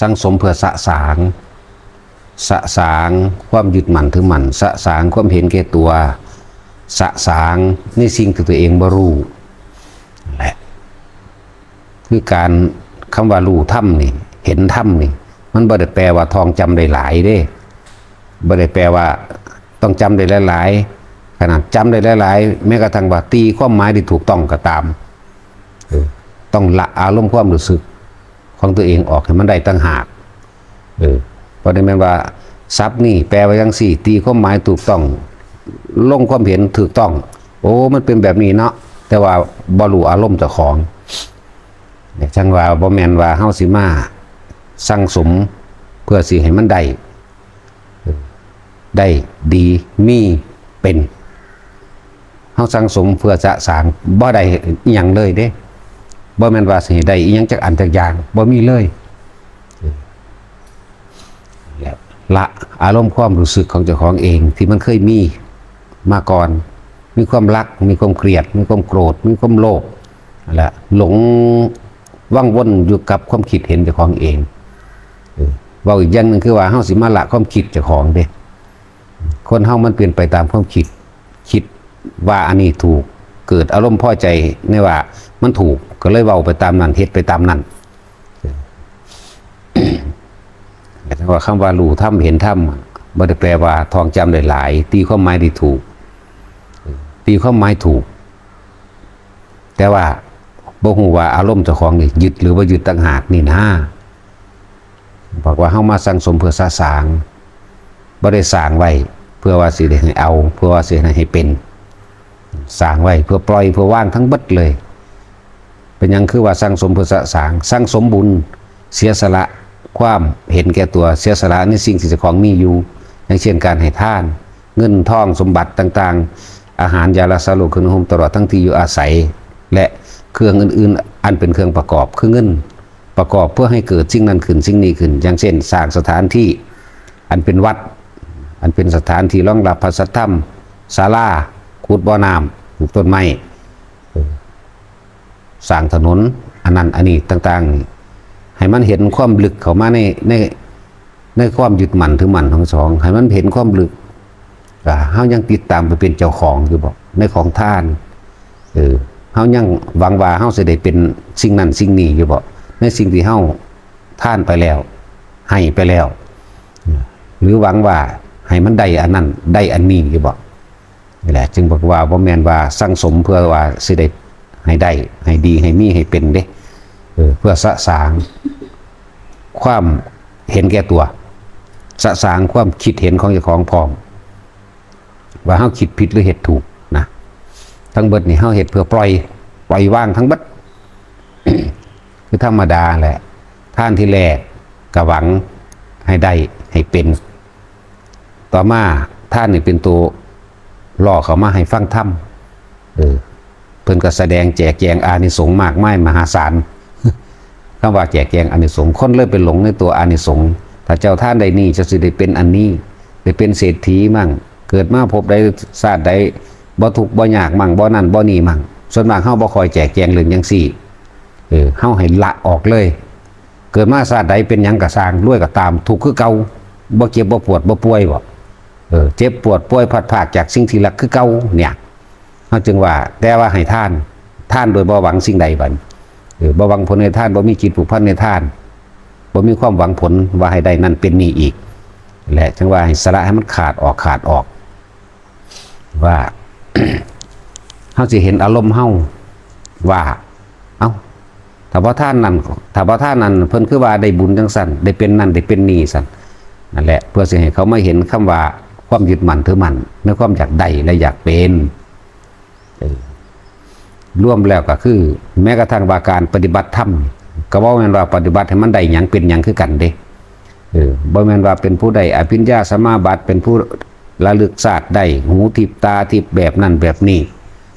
สังสมเพื่อสะสางสะสางความยึดมั่นถือมั่นสะสางความเห็นแก่ตัวสะสางในสิ่งที่ตัวเองบ่รู้นั่นแหละคือการคำว่ารู้ถ้ำนี่เห็นถ้ำนี่มันบ่ได้แปลว่าทองจำได้หลายเด้บ่ได้แปลว่าต้องจำได้หลายๆขนาดจำได้หลายๆแม้กระทั่งว่าตีความหมายที่ถูกต้องก็ตามต้องละอารมณ์ความรู้สึก ของตัวเองออกให้มันได้ตั้งหากเออเพราะนั้นแม่นว่าซับนี่แปลว่าจังสี่ ตีความหมายถูกต้อง ลงความเห็นถูกต้อง โอ้มันเป็นแบบนี้เนาะแต่ว่าบรูอารมณ์เจ้าของเนี่ยจังว่าบ่แมนว่าเฮาสิมาสั่งสมเพื่อสิให้มันได้ได้ดีมีเป็นเฮาสั่งสมเพื่อจะสางบ่ได้อิหยังเลยเด้ บ่แม่นว่าสิได้อิหยังจักอันจักอย่างบ่มีเลยแล้วละอารมณ์ความรู้สึกของเจ้าของเอง ที่มันเคยมีมาก่อน มีความรัก มีความเกลียด มีความโกรธ มีความโลภนั่นและหลงว่างวนอยู่กับความคิดเห็นเจ้าของเองเออเว่าอีกอย่างหนึ่งคือว่าเฮาสิมาละความคิดเจ้าของเด้คนเฮามันเปลี่ยนไปตามความคิด คิดว่าอันนี้ถูก เกิดอารมณ์พอใจในว่า มันถูกก็เลยเว้าไปตามนั้นเฮ็ดไปตามนั้นแต่ว่าคำว่ารู้ถ้ำเห็นถ้ำบ่ได้แปลว่าทองจำได้หลาย ตีความหมายได้ถูก ตีความหมายถูก แต่ว่าบ่ฮู้ว่าอารมณ์เจ้าของนี่ยึดหรือว่ายึดต่างหากนี่นะบอกว่าเฮามาสั่งสมเพื่อสะสางบ่ได้สร้างไว้เพื่อว่าสิได้ให้เอา เพื่อว่าสิได้ให้เป็น สร้างไว้เพื่อปล่อยเพื่อว่างทั้งบิดเลย เป็นยังคือว่าสร้างสมเพื่อสะสางสร้างสมบุญเสียสละความเห็นแก่ตัวเสียสละในสิ่งที่เจ้าของมีอยู่ อย่างเช่นการให้ท่าน เงินทองสมบัติต่างๆ อาหารยาละสาโลเครื่องนุ่งห่มตลอดทั้งที่อยู่อาศัย และเครื่องอื่นๆ อันเป็นเครื่องประกอบคือเงินประกอบเพื่อให้เกิดสิ่งนั้นขึ้นสิ่งนี้ขึ้น อย่างเช่นสร้างสถานที่อันเป็นวัด อันเป็นสถานที่รองรับพระสัทธรรมศาลาขุดบ่อน้ำ ลูกต้นไม้สร้างถนน อันนั้นอันนี้ต่าง ๆ ให้มันเห็นความลึกเข้ามาในในในความยึดมั่นถือมั่นทั้งสอง ให้มันเห็นความลึกอ่าเฮายังติดตามไปเป็นเจ้าของอยู่บอกในของท่านเออเฮายังหวังว่าเฮาสิได้เป็นสิ่งนั้นสิ่งนี้อยู่บอกในสิ่งที่เฮาท่านไปแล้ว ให้ไปแล้ว หรือหวังว่าให้มันได้อันนั้นได้อันนี้อยู่บอก นี่แหละ จึงบอกว่าบ่แมนว่าสร้างสมเพื่อว่าสิได้ให้ได้ ให้ดีให้มีให้เป็นเด้เออเพื่อสะสางความเห็นแก่ตัวสะสางความคิดเห็นของเจ้าของพร้อม ว่าเฮาคิดผิดหรือเฮ็ดถูกนะทั้งเบิดนี่เฮาเฮ็ดเพื่อปล่อยปล่อยว่างทั้งเบิดคือธรรมดาแหละท่านที่แรกกะหวังให้ได้ให้เป็น ต่อมาท่านนี่เป็นตัว ล่อเขามาให้ฟังธรรมเออเพิ่นก็แสดงแจกแจงอานิสงส์มากมายมหาศาลคำว่าแจกแจงอานิสงส์คนเลยไปหลงในตัวอานิสงส์ถ้าเจ้าท่านใดนี้จะสิได้เป็นอันนี้ได้เป็นเศรษฐีมั่ง เกิดมาพบได้ชาสติใดบ่ทุกบ่ยากมั่งบ่นั่นบ่นี่มั่งส่วนมากเฮาบ่คอยแจกแจงเรื่องจังซี่เออเฮาให้ละออกเลย เกิดมาชาสติใดเป็นหยังก็สร้างรวยก็ตามทุกข์คือเก่าบ่เจ็บบ่ปวดบ่ป่วยบ่ เออเจ็บปวดป่วยพัดภาคจากสิ่งที่รักคือเก่าเนี่ยเขาจึงว่าแต่ว่าให้ท่านท่านโดยบ่หวังสิ่งใดบัดเออบ่หวังผลในท่านบ่มีจิตผูกพันในท่านบ่มีความหวังผลว่าให้ได้นั่นเป็นนี่อีก และจึงว่าให้สละให้มันขาดออกขาดออก ว่าเฮาสิเห็นอารมณ์เฮาว่า เอ้าถ้าว่าท่านนั้นถ้าว่าท่านนั้นเพิ่นคือว่าได้บุญจังสั่นได้เป็นนั่นได้เป็นนี่สั่นนั่นแหละ เพื่อสิให้เขามาเห็นคำว่า ความยึดมั่นถือมั่นในความอยากได้และอยากเป็นร่วมแล้วก็คือ แม้กระทั่งว่าการปฏิบัติธรรมก็บ่แม่นว่าปฏิบัติให้มันได้หยังเป็นหยังคือกันเด้เออบ่แม่นว่าเป็นผู้ใดอภิญญาสมาบัติเป็นผู้ระลึกศาสตร์ได้หูทิพตาทิพแบบนั้นแบบนี้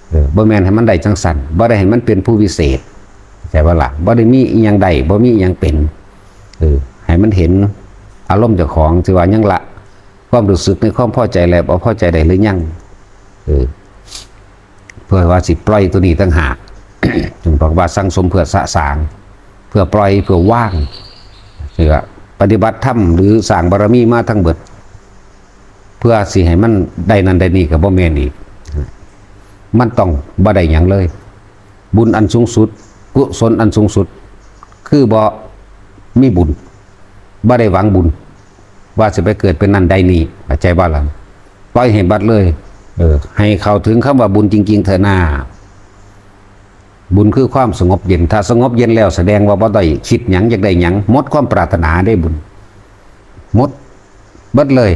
เออบ่แม่นให้มันได้จังสันบ่ได้ให้มันเป็นผู้วิเศษแต่ว่าละบ่ได้มีอีหยังใดบ่มีอีหยังเป็นเออให้มันเห็นอารมณ์เจ้าของที่ว่ายังละ ความรู้สึกในความพอใจแล้วบ่พอใจใดหรือยังเออเพื่อว่าสิปล่อยตัวนี้ต่างหากจึงบอกว่าสั่งสมเพื่อสะสาง เพื่อปล่อยเพื่อว่างเพื่อปฏิบัติธรรมหรือสร้างบารมีมาทั้งเบิด เพื่อสิให้มันได้นั่นได้นี่กับบ่แม่นอีกมันต้องบ่ได้หยังเลย บุญอันสูงสุด กุศลอันสูงสุด คือบ่มีบุญบ่ได้หวังบุญ ว่าจะไปเกิดเป็นนั่นได้นี่เข้าใจบ่ล่ะปล่อยให้บัดเลย เออ ให้เข้าถึงคำว่าบุญจริง ๆเถอะหน้า บุญคือความสงบเย็น ถ้าสงบเย็นแล้วแสดงว่าบ่ได้คิดหยังอยากได้หยังหมดความปรารถนาได้บุญหมดเบิดเลย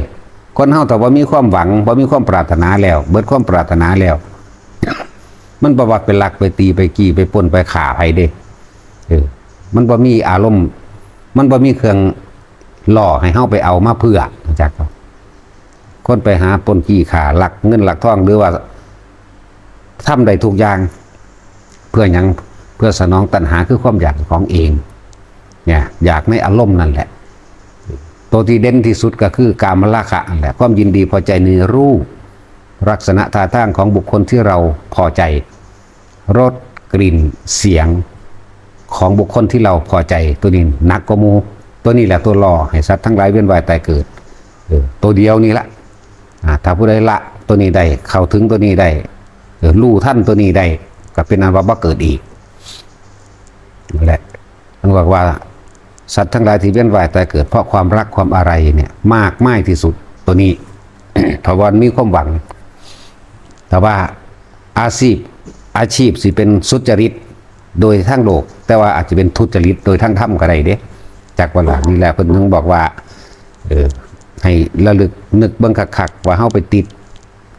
คนเฮาแต่ว่ามีความหวังบ่มีความปรารถนาแล้ว เบิดความปรารถนาแล้ว มันบ่ว่าไปลักไปตีไปกี้ไปปล้นไปข่าไผเด้เออมันบ่มีอารมณ์ มันบ่มีเครื่อง ล่อให้เฮาไปเอามาเพื่อจักบ่คนไปหาปนกี้ข่าลักเงินหลักทองหรือว่าทำได้ทุกอย่าง เพื่อยังเพื่อสนองตัณหาคือความอยากของเอง เนี่ยอยากในอารมณ์นั่นแหละ ตัวที่เด่นที่สุดก็คือกามราคะแหละความยินดีพอใจในรูปลักษณะท่าทางของบุคคลที่เราพอใจรสกลิ่นเสียงของบุคคลที่เราพอใจตัวนี้นักกมู ตัวนี้แหละตัวรอให้สัตว์ทั้งหลายเวียนว่ายตายเกิดตัวเดียวนี่ละถ้าผู้ใดละตัวนี้ได้เข้าถึงตัวนี้ได้เออรู้ท่านตัวนี้ได้ก็เป็นอันว่าบ่เกิดอีกนั่นแหละต้องบอกว่าสัตว์ทั้งหลายที่เวียนว่ายตายเกิด เพราะความรักความอะไรเนี่ยมากไม่ที่สุดตัวนี้เพราวันมีความหวัง แต่ว่าอาชีพอาชีพสิเป็นสุจริตโดยทั้งโลก แต่ว่าอาจจะเป็นทุจริตโดยทั้งธรรมก็ได้เด้ จากวันหลังนี่แหละเพิ่นถึงบอกว่า เออให้ระลึกนึกเบิ่งคักๆว่าเฮาไปติด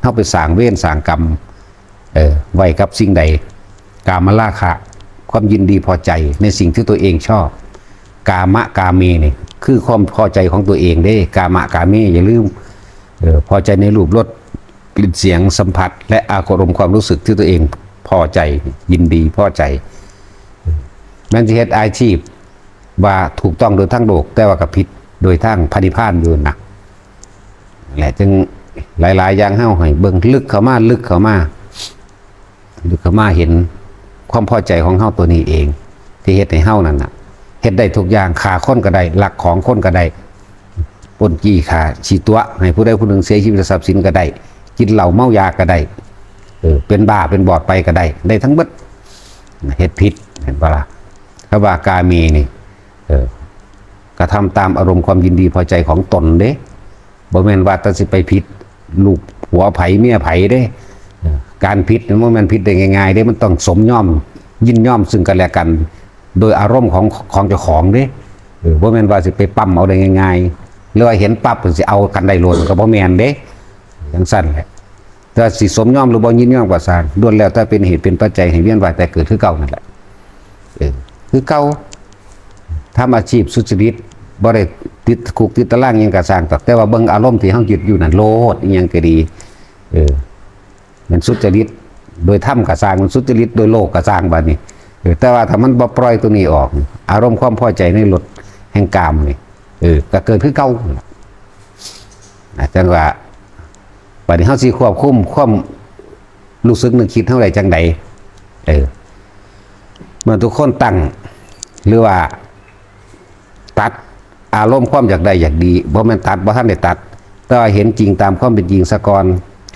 เฮาไปสร้างเวรสร้างกรรมเออไว้กับสิ่งใด กามราคะความยินดีพอใจในสิ่งที่ตัวเองชอบ กามะกาเมนี่คือความพอใจของตัวเองเด้ กามะกาเมอย่าลืมเออพอใจในรูปรสกลิ่นเสียงสัมผัส และอารมณ์ความรู้สึกที่ตัวเองพอใจยินดีพอใจแม้จะเฮ็ดอาชีพ ว่าถูกต้องโดยทั้งโลก แต่ว่ากับผิดโดยทั้งพันิพานอยู่นะแหละจึงหลาย ๆ อย่างเฮาให้เบิ่งลึกเข้ามาลึกเข้ามาลึกเข้ามาเห็นความพอใจของเฮาตัวนี้เอง ที่เฮ็ดให้เฮานั่นน่ะเฮ็ดได้ทุกอย่างขาค้นก็ได้หลักของค้นก็ได้ปนจี้ขาฉีตัวให้ผู้ใดผู้หนึ่งเสียชีวิตทรัพย์สินก็ได้กินเหล้าเมายาก็ได้เออเป็นบ้าเป็นบอดไปก็ได้ ได้ทั้งเบิดเฮ็ดผิดเห็นปะล่ะคำว่ากาเมนี่ กระทำตามอารมณ์ความยินดีพอใจของตนเด้บ่แม่นว่าตัสิไปผิดลูกหัวไผเมียไผเด้ การผิดมันบ่แม่นผิดได้ง่ายๆเด้มันต้องสมย่อมยินย่อมซึ่งกันและกัน โดยอารมณ์ของของเจ้าของเด้บ่แม่นว่าสิไปปั๊มเอาได้ง่ายๆหรือว่าเห็นปั๊บสิเอากันได้โลดก็บ่แม่นเด้จังซั่นแหละแต่สิสมย่อมหรือบ่ยินย่อมก็สร้างล้วนแล้วแต่เป็นเหตุเป็นปัจจัยให้เวียนว่ายแต่เกิดคือเก่านั่นแหละเออคือเก่า ทำอาชีพสุจริตบ่ได้ติดคุกติดตารางยังกะสร้างแต่แต่ว่าเบิ่งอารมณ์ที่เฮายึดอยู่นั่นโลดอีหยังก็ดี เออมันสุจริตโดยธรรมกะสร้างมันสุจริตโดยโลกกะสร้างบัดนี้เออแต่ว่าถ้ามันบ่ปล่อยตัวนี้ออก อารมณ์ความพอใจในรถแห่งกามนี่เออก็เกิดคือเก่าจารย์ว่าบัดนี้เฮาสิควบคุมความรู้สึกนึกคิดเท่าไหร่จังใดเออเมื่อทุกคนตั้งหรือว่า ตัดอารมณ์ความอยากได้อยากดีเพราะมันตัดเพราะท่านได้ตัดแต่ว่าเห็นจริงตามความเป็นจริงสะกอน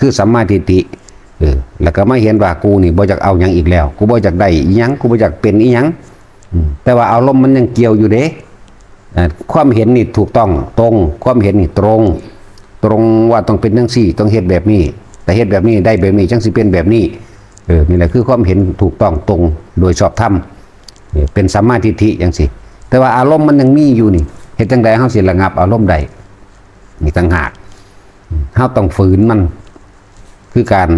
คือสัมมาทิฏฐิเออแล้วก็ไม่เห็นว่ากูนี่บ่อยากเอาหยังอีกแล้ว กูบ่อยากได้อีหยังกูบ่อยากเป็นอีหยังแต่ว่าอารมณ์มันยังเกี่ยวอยู่เด้ความเห็นนี่ถูกต้องตรง ความเห็นนี่ตรง ตรงว่าต้องเป็นจังซี่ ต้องเฮ็ดแบบนี้ แต่เฮ็ดแบบนี้ได้แบบนี้จังสิเป็นแบบนี้เออนี่แหละคือความเห็นถูกต้องตรงโดยชอบธรรมเป็นสัมมาทิฏฐิอย่างสิ แต่ว่าอารมณ์มันยังมีอยู่นี่เฮ็ดจังใดเฮาสิระงับ อารมณ์ใดนี่ต่างหากเฮาต้องฝืนมัน คือการ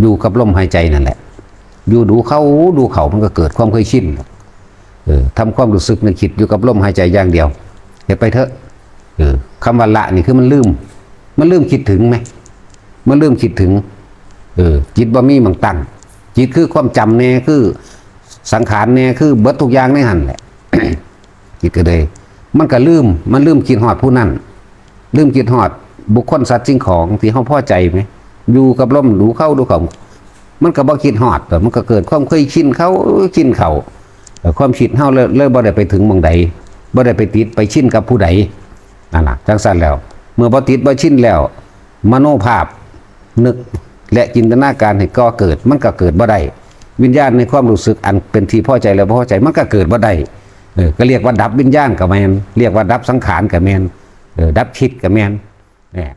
อยู่กับลมหายใจนั่นแหละ อยู่ดูเขาดูเขามันก็เกิดความเคยชินเออทำความรู้สึกนึกคิดอยู่กับลมหายใจอย่างเดียวเฮ็ดไปเถอะเออคำว่าละนี่คือมันลืม มันลืมคิดถึงไหมมันลืมคิดถึง เออ จิตบ่มีมันตั้งจิตคือความจำแน่คือสังขารเนี่ยคือเบิดทุกอย่างในหันแหละ จิตก็เลยมันก็ลืมมันลืมคิดหอดผู้นั้นลืมคิดหอดบุคคลสัตว์สิ่งของที่เขาพ่อใจไหมอยู่กับลมดูเข้าดูเขามันก็บ่คิดหอดแต่มันก็เกิดความเคยชินเขาชินเขาความคิดเฮาเลยเลยบ่ได้ไปถึงมองใดบ่ได้ไปติดไปชินกับผู้ใดนั่นล่ะจังสั้นแล้ว เมื่อบ่ติดบ่ชินแล้ว มโนภาพนึกและจินตนาการให้ก่อเกิด มันก็เกิดบ่ได้วิญญาณในความรู้สึกอันเป็นที่พอใจแล้วบ่พอใจมันก็เกิดบ่ได้ เออก็เรียกว่าดับวิญญาณกับแมนเรียกว่าดับสังขารกับแมนเออดับคิดกับแมนเนี่ย